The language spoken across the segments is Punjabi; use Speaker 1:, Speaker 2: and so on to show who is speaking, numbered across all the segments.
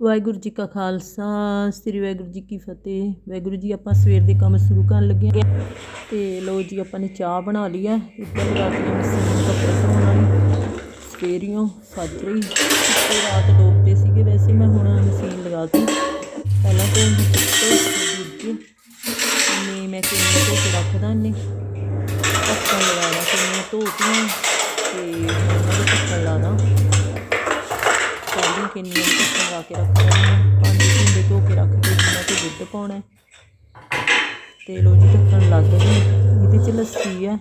Speaker 1: ਵਾਹਿਗੁਰੂ ਜੀ ਕਾ ਖਾਲਸਾ, ਸ੍ਰੀ ਵਾਹਿਗੁਰੂ ਜੀ ਕੀ ਫਤਿਹ। ਵਾਹਿਗੁਰੂ ਜੀ, ਆਪਾਂ ਸਵੇਰ ਦੇ ਕੰਮ ਸ਼ੁਰੂ ਕਰਨ ਲੱਗੇ ਹਾਂ ਤੇ ਲੋ ਜੀ, ਆਪਾਂ ਨੇ ਚਾਹ ਬਣਾ ਲਈ ਆ ਇੱਧਰ ਰਾਤ ਨੂੰ ਮਸ਼ੀਨ ਕੱਪੜੇ ਧੋਣ ਵਾਲੀ ਸਵੇਰੀਓ ਸੱਜ ਰਹੀ। ਤੇ ਰਾਤ ਡੋਬਦੇ ਸੀਗੇ, ਵੈਸੇ ਮੈਂ ਹੁਣ ਮਸ਼ੀਨ ਲਗਾਤੀ ਪਹਿਲਾਂ ਤੋਂ ਦੂਜੀ ਨੇ ਮੈਂ ਕਿੰਨੇ ਧੋ ਕੇ ਰੱਖਦਾ ਨੇ ਢੱਕਣ ਲਗਾਉਣਾ ਕਿੰਨੇ ਧੋਤੀਆਂ ਤੇ ਉਹਨਾਂ ਦੇ ਢੱਕਣ ਲਾਣਾ ਸਾਰੀਆਂ ਢੱਕਣ ਕੇ ਰੱਖ ਲੈਣੀਆਂ। ਭਾਂਡੇ ਧੋ ਕੇ ਰੱਖ ਕੇ ਜਿੰਨਾ ਕਿ ਦੁੱਧ ਪਾਉਣਾ ਤੇ ਲੋ ਜੀ, ਢੱਕਣ ਲੱਗ ਗਈ ਇਹਦੇ ਚ ਲੱਸੀ ਹੈ।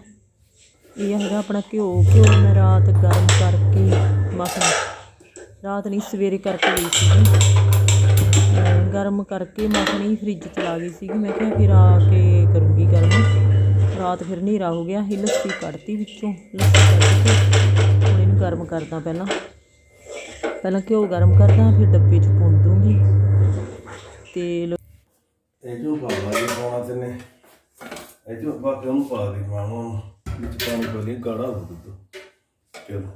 Speaker 1: ਇਹ ਹੈਗਾ ਆਪਣਾ ਘਿਓ। ਘਿਓ ਮੈਂ ਰਾਤ ਗਰਮ ਕਰਕੇ ਮੱਖਣ ਰਾਤ ਨਹੀਂ, ਸਵੇਰੇ ਕਰਕੇ ਲਈ ਸੀਗੀ। ਗਰਮ ਕਰਕੇ ਮੱਖਣੀ ਫ੍ਰਿਜ ਚ ਲਾ ਗਈ ਸੀਗੀ। ਮੈਂ ਕਿਹਾ ਫਿਰ ਆ ਕੇ ਕਰੂੰਗੀ ਗਰਮ। ਰਾਤ ਫਿਰ ਹਨੇਰਾ ਹੋ ਗਿਆ। ਇਹ ਲੱਸੀ ਕੱਢਤੀ ਵਿੱਚੋਂ। ਲੱਸੀ ਕੱਢ ਕੇ ਹੁਣ ਇਹਨੂੰ ਗਰਮ ਕਰਦਾ ਪਹਿਲਾਂ। ਪਹਿਲਾਂ ਘਿਓ ਗਰਮ ਕਰਦਾ ਫਿਰ ਡੱਬੇ 'ਚ ਪੁੰਨ ਦੂੰਗੀ। ਤੇ ਲੋ-
Speaker 2: ਇਹ ਜੋ ਪਾਵਾ ਇਹ ਪਾਉਣਾ ਤੈਨੇ। ਇਹ ਜੋ ਬਾਕੀ ਉਹਨੂੰ ਪਾ ਦੇ ਮਾਮਾ ਵਿੱਚ ਪਾਣੀ ਪਾ ਲਈ ਗਾੜਾ ਹੋ ਦੁੱਧ। ਚਲੋ।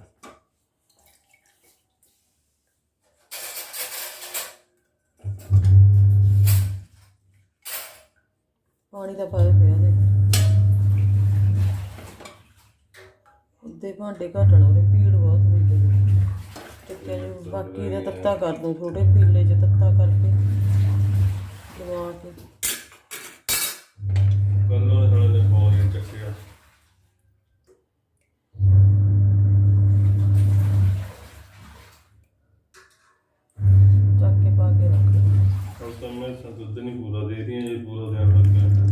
Speaker 1: ਪਾਣੀ ਦਾ ਪਾਇਆ ਪਿਆ ਦੇ ਉੱਤੇ ਭਾਂਡੇ ਘਟਣ ਉਹਦੇ ਭੀੜ ਬਹੁਤ ਹੋਈ ਤੇ ਕਹਿੰਦੇ ਬਾਕੀ ਦਾ ਤੱਤਾ ਕਰ ਦੂੰ ਛੋਟੇ ਪੀਲੇ 'ਚ ਤੱਤਾ ਕਰਕੇ। ਲਵਾ ਕੇ।
Speaker 2: ਕੱਲੋਂ ਥੋੜਾ ਜਿਹਾ ਪਾਣੀ ਚੱਕਿਆ।
Speaker 1: ਚੱਕ ਕੇ ਪਾ ਕੇ ਰੱਖ। ਦਿਓ।
Speaker 2: ਹੁਣ ਤਾਂ ਮੈਂ ਸਾ ਦੁੱਧ ਨਹੀਂ ਪੂਰਾ ਦੇ ਰਹੀ ਜੇ ਪੂਰਾ ਦੇਣ ਲੱਗ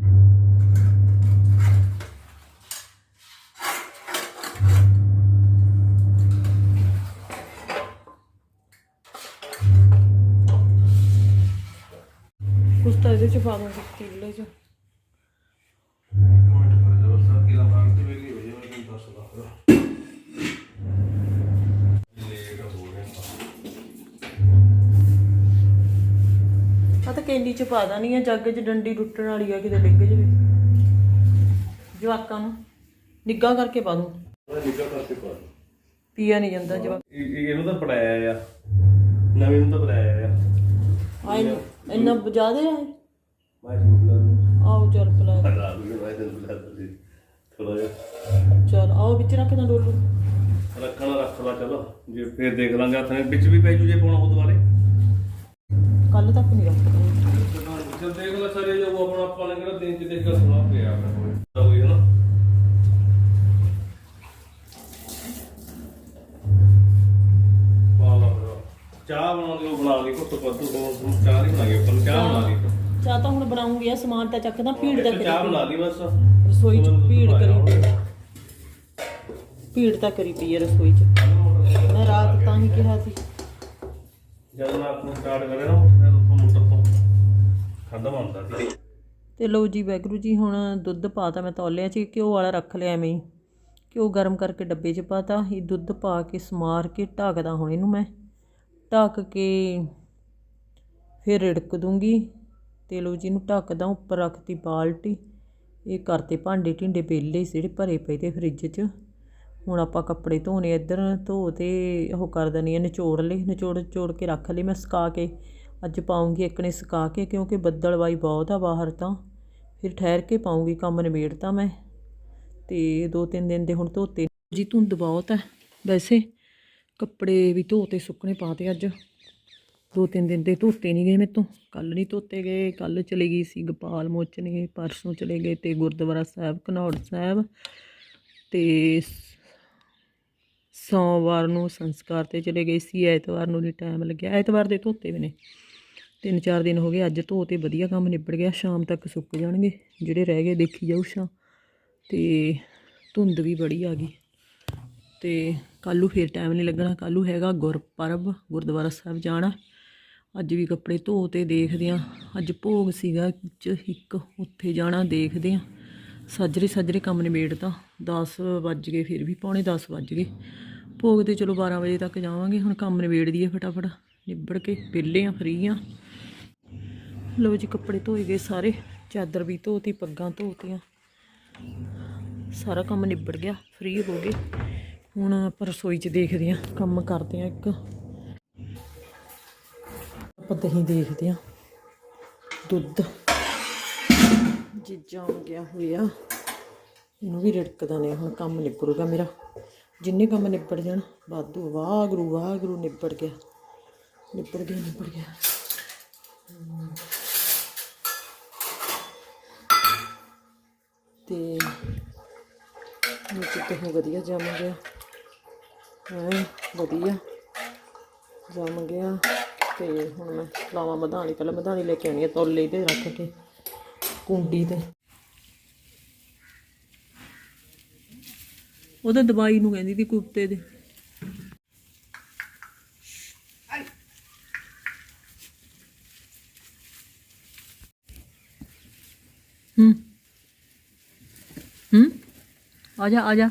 Speaker 1: うん。ਪਾ ਦਾਨੀ ਆ ਜੱਗ 'ਚ ਡੰਡੀ ਟੁੱਟਣ ਵਾਲੀ ਆ ਕਿਤੇ ਡਿੱਗ ਜਵੇ। ਜਵਾਕਾਂ ਨੂੰ ਨਿੱਗਾ ਕਰਕੇ ਪਾ ਦੂੰ।
Speaker 2: ਨਿਕਲ ਕਰਕੇ ਪਾ ਦਿਓ।
Speaker 1: ਪੀਆ ਨਹੀਂ ਜਾਂਦਾ ਜਵਾਕ।
Speaker 2: ਇਹ ਇਹ- ਇਹਨੂੰ ਤਾਂ ਪੜਾਇਆ ਆ। ਨਵੀਂ ਨੂੰ ਤਾਂ ਪੜਾਇਆ ਆ।
Speaker 1: ਆ ਇਹਨੂੰ- ਇੰਨਾ ਬਜਾ ਦੇ ਆ ਆਓ ਚੱਲ ਪਲਾ ਚੱਲ ਆਓ ਵਿੱਚ ਰੱਖ ਦਾਂ ਡੋਲੂ।
Speaker 2: ਰੱਖਣਾ ਰੱਖ ਲਾ ਚਲੋ। ਜੇ ਫੇਰ ਦੇਖ ਲਾਂਗੇ ਹੱਥ ਵਿੱਚ ਵੀ ਪੈ ਜੂ ਜੇ ਪਾਉਣਾ ਉਹ ਦੁਬਾਰੇ
Speaker 1: ਕੱਲ ਤੱਕ ਨਹੀਂ ਰੱਖਦਾ।
Speaker 2: ਜਦ ਦੇਖ ਲੈ ਸਾਰੇ ਜੋ ਆਪਣਾ ਆਪਾਂ ਨੇ ਕਿਹੜਾ ਦਿਨ ਚ ਦੇਖ ਕੇ ਸੁਣਾ ਪਿਆ ਆਪਣੇ ਕੋਲ। ਤਾਂ ਹੋਈ ਨਾ ਪਾ ਲਾ ਫਿਰ। ਚਾਹ ਬਣਾ ਲਿਓ ਬਣਾ ਲਈ ਘੁੱਟ ਪੱਤੂ ਹੋਰ ਚਾਹ ਨਹੀਂ ਬਣਾਈ ਆਪਾਂ ਨੂੰ ਚਾਹ ਬਣਾ ਲਈ
Speaker 1: ਚਾਹ ਤਾਂ ਹੁਣ ਬਣਾਉਂਗੀ ਆ ਸਮਾਨ ਤਾਂ ਚੱਕਦਾ ਭੀੜ ਦਾ
Speaker 2: ਇੱਕ ਚਾਹ ਬਣਾ ਲਈ ਬਸ।
Speaker 1: ਰਸੋਈ 'ਚ ਭੀੜ ਕਰੀ ਭੀੜ ਤਾਂ ਕਰੀ ਪਈ ਹੈ ਰਸੋਈ 'ਚ। ਮੈਂ ਰਾਤ ਤਾਂ ਹੀ ਕਿਹਾ ਸੀ।
Speaker 2: ਜਦ ਮੈਂ ਆਪਣਾ ਸਟਾਰਟ ਕਰਿਆ ਨਾ ਫਿਰ ਉੱਥੋਂ ਮੋਟਰ ਤੋਂ ਖਾਦਾ ਬਣਦਾ ਸੀ।
Speaker 1: ਤੇ ਲਓ ਜੀ ਵੈਗਰੂ ਜੀ, ਹੁਣ ਦੁੱਧ ਪਾਤਾ ਮੈਂ ਤੌਲਿਆਂ 'ਚ, ਘਿਓ ਵਾਲਾ ਰੱਖ ਲਿਆ ਐਵੇਂ ਹੀ। ਘਿਓ ਗਰਮ ਕਰਕੇ ਡੱਬੇ 'ਚ ਪਾਤਾ ਇਹ ਦੁੱਧ ਪਾ ਕੇ ਸਮਾਰ ਕੇ ਢੱਕਦਾ ਹੁਣ ਇਹਨੂੰ ਮੈਂ। ਢੱਕ ਕੇ ਫਿਰ ਰਿੜਕ ਦੂੰਗੀ ਤੇ ਲਓ ਜੀ, ਇਹਨੂੰ ਢੱਕਦਾ ਉੱਪਰ ਰੱਖਤੀ ਬਾਲਟੀ। ਇਹ ਕਰਤੇ ਭਾਂਡੇ ਢਿੰਡੇ ਪੇਲੇ ਜਿਹੜੇ ਭਰੇ ਪਏ ਤੇ ਫ੍ਰਿਜ 'ਚ। ਹੁਣ ਆਪਾਂ ਕੱਪੜੇ ਧੋਣੇ ਇੱਧਰ ਧੋ ਤੇ ਉਹ ਕਰ ਦਨੀ ਆ, ਨਿਚੋੜ ਲਈ, ਨਿਚੋੜ ਚੋੜ ਕੇ ਰੱਖ ਲਈ ਮੈਂ ਸੁਕਾ ਕੇ। ਅੱਜ ਪਾਉਂਗੀ ਇੱਕ ਨੇ ਸੁਕਾ ਕੇ, ਕਿਉਂਕਿ ਬੱਦਲਵਾਈ ਬਹੁਤ ਆ ਬਾਹਰ ਤਾਂ। ਫਿਰ ਠਹਿਰ ਕੇ ਪਾਉਂਗੀ ਕੰਮ, ਨਿਬੇੜਤਾ ਮੈਂ। ਤੇ ਦੋ ਤਿੰਨ ਦਿਨ ਦੇ ਹੁਣ ਧੋਤੇ ਜੀ ਧੁੰਦ ਬਹੁਤ ਹੈ ਵੈਸੇ ਕੱਪੜੇ ਵੀ ਧੋਤੇ, ਸੁੱਕਣੇ ਪਾਤੇ ਅੱਜ। ਦੋ ਤਿੰਨ ਦਿਨ ਦੇ ਧੋਤੇ ਨਹੀਂ ਗਏ ਮੇਰੇ ਤੋਂ ਕੱਲ ਨਹੀਂ ਧੋਤੇ ਗਏ ਕੱਲ ਚਲੀ ਗਈ ਸੀ ਗੋਪਾਲ ਮੋਚਨੇ ਪਰਸੋਂ ਚਲੇ ਗਏ ਤੇ ਗੁਰਦੁਆਰਾ ਸਾਹਿਬ, ਘਨੌੜ ਸਾਹਿਬ। ਤੇ ਸੋਮਵਾਰ ਨੂੰ ਸੰਸਕਾਰ ਤੇ ਚਲੇ ਗਏ ਸੀ, ਐਤਵਾਰ ਨੂੰ ਨਹੀਂ ਟਾਈਮ ਲੱਗਿਆ। ਐਤਵਾਰ ਦੇ ਧੋਤੇ ਵੀ ਨੇ। ਤਿੰਨ ਚਾਰ ਦਿਨ ਹੋ ਗਏ, ਅੱਜ ਧੋ ਤੇ ਵਧੀਆ ਕੰਮ ਨਿਬੜ ਗਿਆ, ਸ਼ਾਮ ਤੱਕ ਸੁੱਕ ਜਾਣਗੇ। ਜਿਹੜੇ ਰਹਿ ਗਏ ਦੇਖੀ ਜਾਊ ਸ਼ਾਮ ਤੇ ਧੁੰਦ ਵੀ ਬੜੀ ਆ ਗਈ। ਤੇ ਕੱਲ੍ਹ ਨੂੰ ਫੇਰ ਟਾਈਮ ਨਹੀਂ ਲੱਗਣਾ। ਕੱਲ੍ਹ ਨੂੰ ਹੈਗਾ ਗੁਰਪਰਬ, ਗੁਰਦੁਆਰਾ ਸਾਹਿਬ ਜਾਣਾ।
Speaker 3: ਅੱਜ ਵੀ ਕੱਪੜੇ ਧੋ ਤੇ ਦੇਖਦੇ ਆ। ਅੱਜ ਭੋਗ ਸੀਗਾ ਚ ਇੱਕ, ਉੱਥੇ ਜਾਣਾ ਦੇਖਦੇ ਆ। ਸੱਜਰੇ ਸੱਜਰੇ ਕੰਮ ਨਿਬੇੜਤਾ। 10 ਵੱਜ ਗਏ, ਫਿਰ ਵੀ ਪੌਣੇ 10 ਵੱਜ ਗਏ। ਭੋਗ ਤੇ ਚਲੋ 12 ਵਜੇ ਤੱਕ ਜਾਵਾਂਗੇ, ਹੁਣ ਕੰਮ ਨਿਬੇੜ ਦਈਏ ਫਟਾਫਟ। ਨਿਬੜ ਕੇ ਵਿਹਲੇ ਆ, ਫਰੀ ਆ। ਲੋ ਜੀ, ਕੱਪੜੇ ਧੋਏ ਗਏ ਸਾਰੇ, ਚਾਦਰ ਵੀ ਧੋਤੀ, ਪੱਗਾਂ ਧੋਤੀਆਂ। ਸਾਰਾ ਕੰਮ ਨਿਬੜ ਗਿਆ, ਫ੍ਰੀ ਹੋ ਗਏ। ਹੁਣ ਆਪਾਂ ਰਸੋਈ 'ਚ ਦੇਖਦੇ ਆ, ਕੰਮ ਕਰਦੇ ਆ ਇੱਕ। ਆਪਾਂ ਦਹੀਂ ਦੇਖਦੇ ਆ, ਦੁੱਧ। ਜਿੱਜਾਂ ਗਿਆ ਹੋਇਆ। ਇਹਨੂੰ ਵੀ ਰਿੜਕਦਾ ਨੇ, ਹੁਣ ਕੰਮ ਨਿਬੜੂਗਾ ਮੇਰਾ। ਜਿੰਨੇ ਕੰਮ ਨਿਬੜ ਜਾਣ, ਵਾਧੂ, ਵਾਹਿਗੁਰੂ ਵਾਹਿਗੁਰੂ ਨਿਬੜ ਗਿਆ। ਨਿਬੜ ਗਿਆ ਨਿਬੜ ਗਿਆ। ਤੇ ਨੀਚੇ ਤੇ ਹੋ ਵਧੀਆ ਜੰਮ ਗਿਆ। ਹੈ, ਵਧੀਆ। ਜੰਮ ਗਿਆ ਤੇ ਹੁਣ ਮੈਂ ਲਾਵਾਂ ਮਧਾਣੀ, ਪਹਿਲਾਂ ਮਧਾਣੀ ਲੈ ਕੇ ਆਉਣੀ ਆ, ਤੋਲੇ ਤੇ ਰੱਖ ਕੇ, ਕੁੰਡੀ ਤੇ। ਉਹਦਾ ਦਵਾਈ ਨੂੰ ਕਹਿੰਦੀ ਸੀ ਕੁੱਤੇ ਦੇ। ਹੂੰ। ਹੂੰ। ਆ ਜਾ ਆ ਜਾ।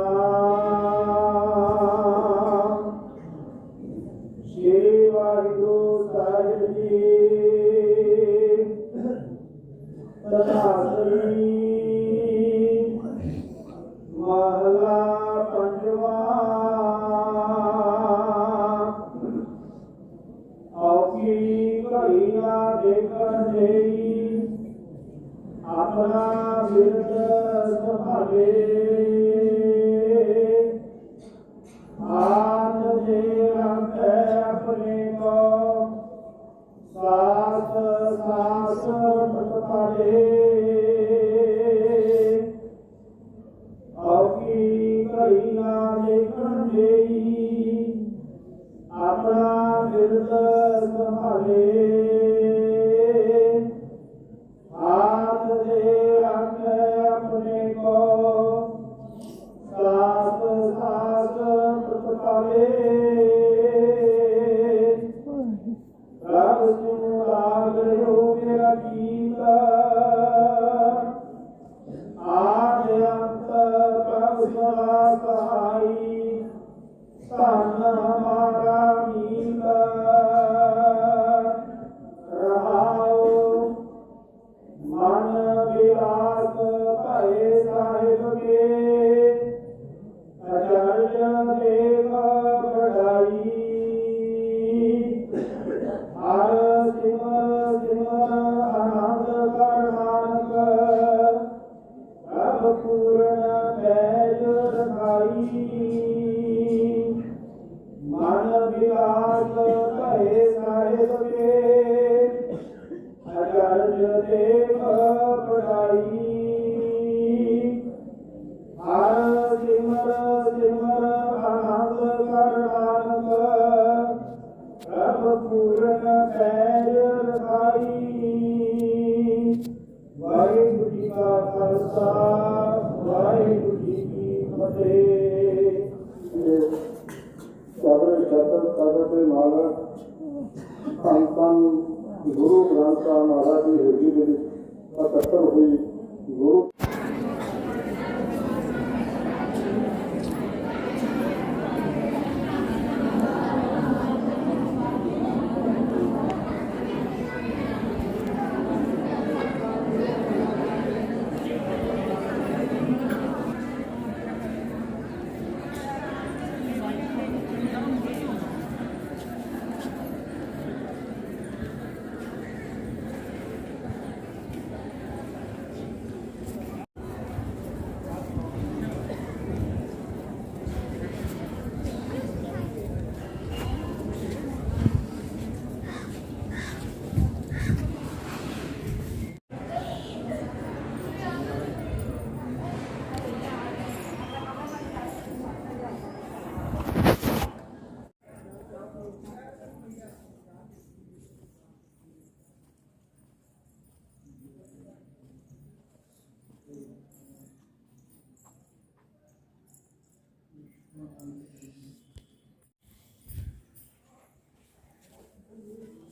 Speaker 3: Amém. Amém.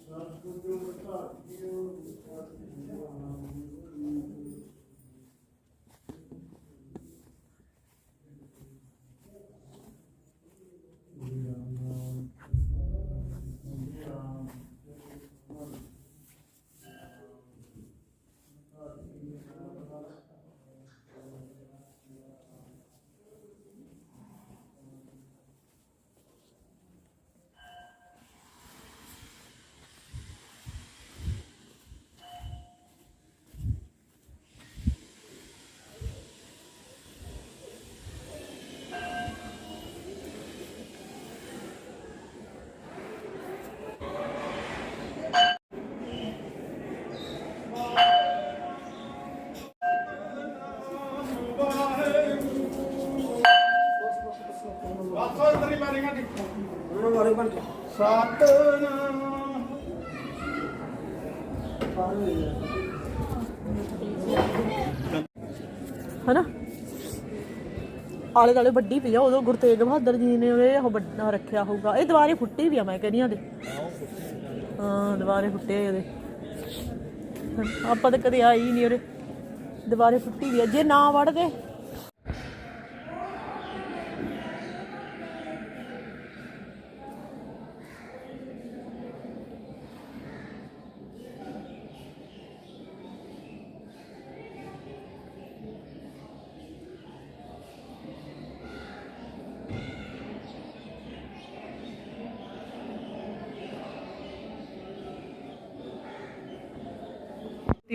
Speaker 4: Santo
Speaker 5: Deus. ਆਲੇ ਦਾਲੇ ਵੱਡੀ ਪਈ ਆ ਉਦੋਂ ਗੁਰੂ ਤੇਗ ਬਹਾਦਰ ਜੀ ਨੇ ਉਹ ਵੱਡਾ ਰੱਖਿਆ ਹੋਊਗਾ। ਇਹ ਦੁਬਾਰੇ ਫੁੱਟੀ ਵੀ ਆ ਮੈਂ ਕਹਿੰਦੀ ਆ ਦੇ ਹਾਂ ਦੁਬਾਰੇ ਫੁੱਟੇ ਉਹਦੇ। ਆਪਾਂ ਤਾਂ ਕਦੇ ਆਈ ਨਹੀਂ ਉਹਦੇ। ਦੁਬਾਰੇ ਫੁੱਟੀ ਵੀ ਆ। ਜੇ ਨਾ ਵੜਦੇ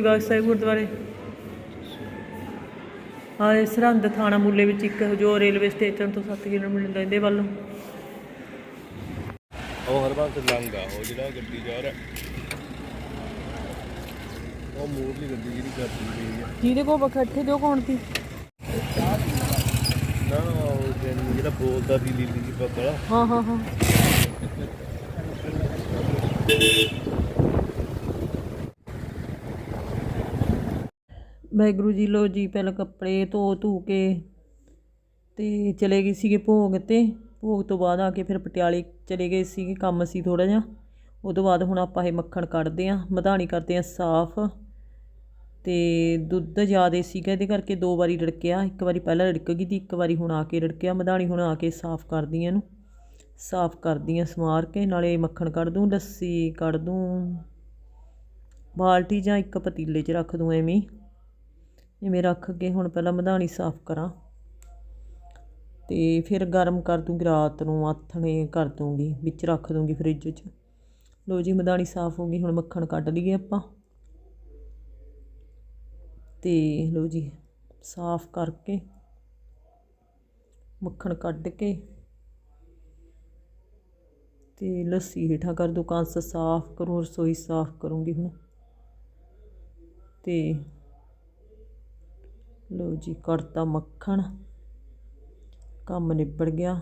Speaker 5: ਦੀਵਾਰ ਸਾਹਿਬ ਗੁਰਦੁਆਰੇ। ਆ ਸਰਹੰਦ ਥਾਣਾ ਮੁੱਲੇ ਵਿੱਚ ਇੱਕ ਜੋ ਰੇਲਵੇ ਸਟੇਸ਼ਨ ਤੋਂ 7 ਕਿਲੋਮੀਟਰ ਲੈਂਦੇ ਵੱਲ।
Speaker 2: ਉਹ ਹਰਬੰਸ ਲੰਗਾ ਉਹ ਜਿਹੜਾ ਗੱਡੀ ਜਾ ਰਿਹਾ। ਉਹ ਮੂਰਲੀ ਗੱਡੀ ਜਿਹੜੀ ਕਰਦੀ ਪਈ ਆ।
Speaker 5: ਜਿਹਦੇ ਕੋਲ ਇਕੱਠੇ ਜੋ ਕੌਣ ਸੀ?
Speaker 2: ਨਾ ਉਹ ਜਿਹੜੀ- ਜਿਹੜਾ ਬੋਲਦਾ ਦੀ ਲੀਲੀ ਦੀ ਪਕੜ
Speaker 5: ਹਾਂ ਹਾਂ ਹਾਂ।
Speaker 1: ਵਾਹਿਗੁਰੂ ਜੀ ਲੋ ਜੀ ਪਹਿਲਾਂ ਕੱਪੜੇ ਧੋ ਧੂ ਕੇ ਤੇ ਚਲੇ ਗਏ ਸੀਗੇ ਭੋਗ ਤੇ। ਭੋਗ ਤੋਂ ਬਾਅਦ ਆ ਕੇ ਫਿਰ ਪਟਿਆਲੇ ਚਲੇ ਗਏ ਸੀਗੇ, ਕੰਮ ਸੀ ਥੋੜਾ ਜਿਹਾ। ਉਹ ਤੋਂ ਬਾਅਦ ਹੁਣ ਆਪਾਂ ਇਹ ਮੱਖਣ ਕੱਢਦੇ ਆਂ ਮਧਾਣੀ ਕਰਦੇ ਆਂ ਸਾਫ਼। ਤੇ ਦੁੱਧ ਜ਼ਿਆਦਾ ਸੀਗਾ, ਇਹਦੇ ਕਰਕੇ ਦੋ ਵਾਰੀ ਰੜਕਿਆ। ਇੱਕ ਵਾਰੀ ਪਹਿਲਾਂ ਰੜਕ ਗਈ ਤੀ ਇੱਕ ਵਾਰੀ ਹੁਣ ਆ ਕੇ ਰੜਕਿਆ। ਮਧਾਣੀ ਹੁਣ ਆ ਕੇ ਸਾਫ਼ ਕਰਦੀ ਆਂ ਇਹਨੂੰ। ਸਾਫ਼ ਕਰਦੀ ਆਂ ਸਮਾਰ ਕੇ, ਨਾਲੇ ਮੱਖਣ ਕੱਢ ਦੂੰ, ਲੱਸੀ ਕੱਢ ਦੂੰ, ਬਾਲਟੀ ਜਾਂ ਇੱਕ ਪਤੀਲੇ 'ਚ ਰੱਖ ਦੂੰ ਐਵੇਂ ਇਵੇਂ ਰੱਖ ਕੇ ਹੁਣ ਪਹਿਲਾਂ ਮਧਾਣੀ ਸਾਫ਼ ਕਰਾਂ। ਤੇ ਫਿਰ ਗਰਮ ਕਰ ਦੂੰਗੀ ਰਾਤ ਨੂੰ, ਆਥਣੇ ਕਰ ਦੂੰਗੀ, ਵਿੱਚ ਰੱਖ ਦੂੰਗੀ ਫ੍ਰਿਜ 'ਚ। ਲੋ ਜੀ, ਮਧਾਣੀ ਸਾਫ਼ ਹੋ ਗਈ, ਹੁਣ ਮੱਖਣ ਕੱਢ ਲਈਏ ਆਪਾਂ। ਤੇ ਲੋ ਜੀ, ਸਾਫ਼ ਕਰਕੇ ਮੱਖਣ ਕੱਢ ਕੇ ਤੇ ਲੱਸੀ ਹੇਠਾਂ ਕਰ ਦੋ। ਕੰਸ ਸਾਫ਼ ਕਰੂੰ, ਰਸੋਈ ਸਾਫ਼ ਕਰੂੰਗੀ ਹੁਣ। ਤੇ ਲਓ ਜੀ ਕੱਢਤਾ ਮੱਖਣ। ਕੰਮ ਨਿਬੜ ਗਿਆ।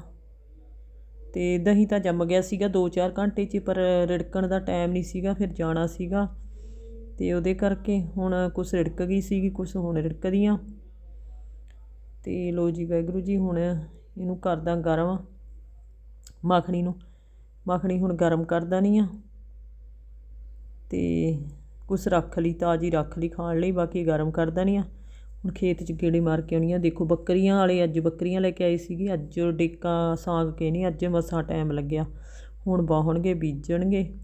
Speaker 1: ਤੇ ਦਹੀਂ ਤਾਂ ਜੰਮ ਗਿਆ ਸੀਗਾ 2-4 ਘੰਟੇ 'ਚ, ਪਰ ਰਿੜਕਣ ਦਾ ਟਾਈਮ ਨਹੀਂ ਸੀਗਾ, ਫਿਰ ਜਾਣਾ ਸੀਗਾ। ਤੇ ਉਹਦੇ ਕਰਕੇ ਹੁਣ ਕੁਛ ਰਿੜਕ ਗਈ ਸੀਗੀ, ਕੁਛ ਹੁਣ ਰਿੜਕਦੀਆਂ। ਤੇ ਲੋ ਜੀ ਵੈਗਰੂ ਜੀ, ਹੁਣ ਇਹਨੂੰ ਕਰਦਾ ਗਰਮ ਮੱਖਣੀ ਨੂੰ। ਮੱਖਣੀ ਹੁਣ ਗਰਮ ਕਰਦਾ ਨਹੀਂ ਆ। ਤੇ ਕੁਛ ਰੱਖ ਲਈ, ਤਾਜੀ ਰੱਖ ਲਈ, ਖਾਣ ਲਈ, ਬਾਕੀ ਗਰਮ ਕਰਦਾ ਨਹੀਂ ਆ। ਹੁਣ ਖੇਤ 'ਚ ਗੇੜੇ ਮਾਰ ਕੇ ਆਉਣੀ ਆ। ਦੇਖੋ, ਬੱਕਰੀਆਂ ਵਾਲੇ ਅੱਜ ਬੱਕਰੀਆਂ ਲੈ ਕੇ ਆਏ ਸੀਗੇ। ਅੱਜ ਡੇਕਾ, ਸਾਗ ਕੇ ਨਹੀਂ, ਅੱਜ ਮਸਾਂ ਟਾਈਮ ਲੱਗਿਆ। ਹੁਣ ਬਾਹਣਗੇ ਬੀਜਣਗੇ।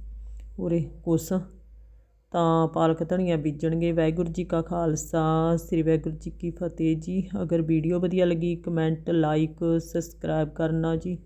Speaker 1: ਉਰੇ ਕੁਛ ਤਾਂ ਪਾਲਕ ਧਨੀਆ ਬੀਜਣਗੇ। ਵਾਹਿਗੁਰੂ ਜੀ ਕਾ ਖਾਲਸਾ, ਸ੍ਰੀ ਵਾਹਿਗੁਰੂ ਜੀ ਕੀ ਫਤਿਹ ਜੀ। ਅਗਰ ਵੀਡੀਓ ਵਧੀਆ ਲੱਗੀ, ਕਮੈਂਟ, ਲਾਈਕ, ਸਬਸਕ੍ਰਾਈਬ ਕਰਨਾ ਜੀ।